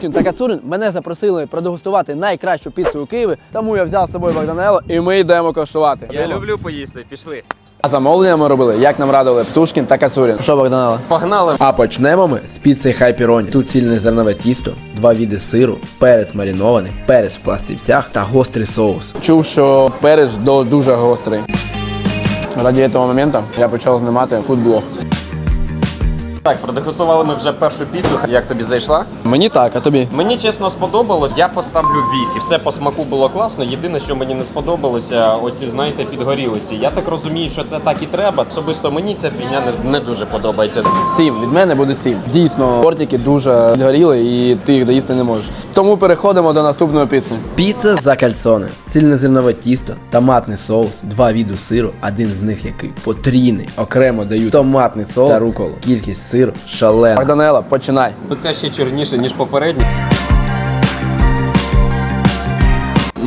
Птушкін та Кацурин мене запросили продегустувати найкращу піцу у Києві, тому я взяв з собою Богданело і ми йдемо коштувати. Я люблю поїсти, пішли. А замовлення ми робили, як нам радили Птушкін та Кацурін. Що, Богданело? Погнали. А почнемо ми з піци хайпіроні. Тут цільне зернове тісто, два віди сиру, перець маринований, перець в пластівцях та гострий соус. Чув, що перець дуже гострий. Раді цього моменту я почав знімати фудблог. Так, продегустували ми вже першу піцу. Як тобі зайшла? Мені так, а тобі? Мені чесно сподобалось. Я поставлю 8. Все по смаку було класно. Єдине, що мені не сподобалося, оці, знаєте, підгорілості. Я так розумію, що це так і треба. Особисто мені ця фігня не, не дуже подобається. Сім. Від мене буде сім. Дійсно, тортики дуже згоріли і ти їх доїсти не можеш. Тому переходимо до наступної піци. Піца за кальцоне. Цільнозернове тісто, томатний соус, два віду сиру, один з них який потрійний. Окремо дають томатний соус та руколу. Кількість сиру шалена. Богданела, починай. Оце ще чорніше, ніж попередня.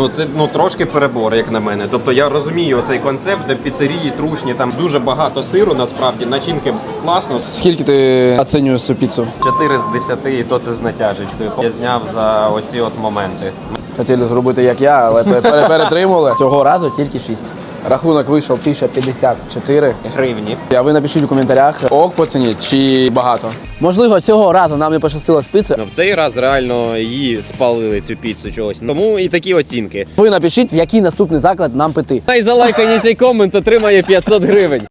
Ну це ну трошки перебор, як на мене. Тобто я розумію цей концепт, де піцерії трушні, там дуже багато сиру, насправді начинки класно. Скільки ти оцінюєш цю піцу? 4 з 10, і то це з натяжечкою. Я зняв за оці от моменти. Хотіли зробити як я, але пере- пере- перетримували. Цього разу тільки 6. Рахунок вийшов 1054. Гривні. А ви напишіть у коментарях, ок по ціні чи багато. Можливо, цього разу нам не пощастило з піцею. Ну, В цей раз реально її спалили цю піцу чогось. Тому і такі оцінки. Ви напишіть, в який наступний заклад нам пити. Найзалайканіший комент отримає 500 гривень.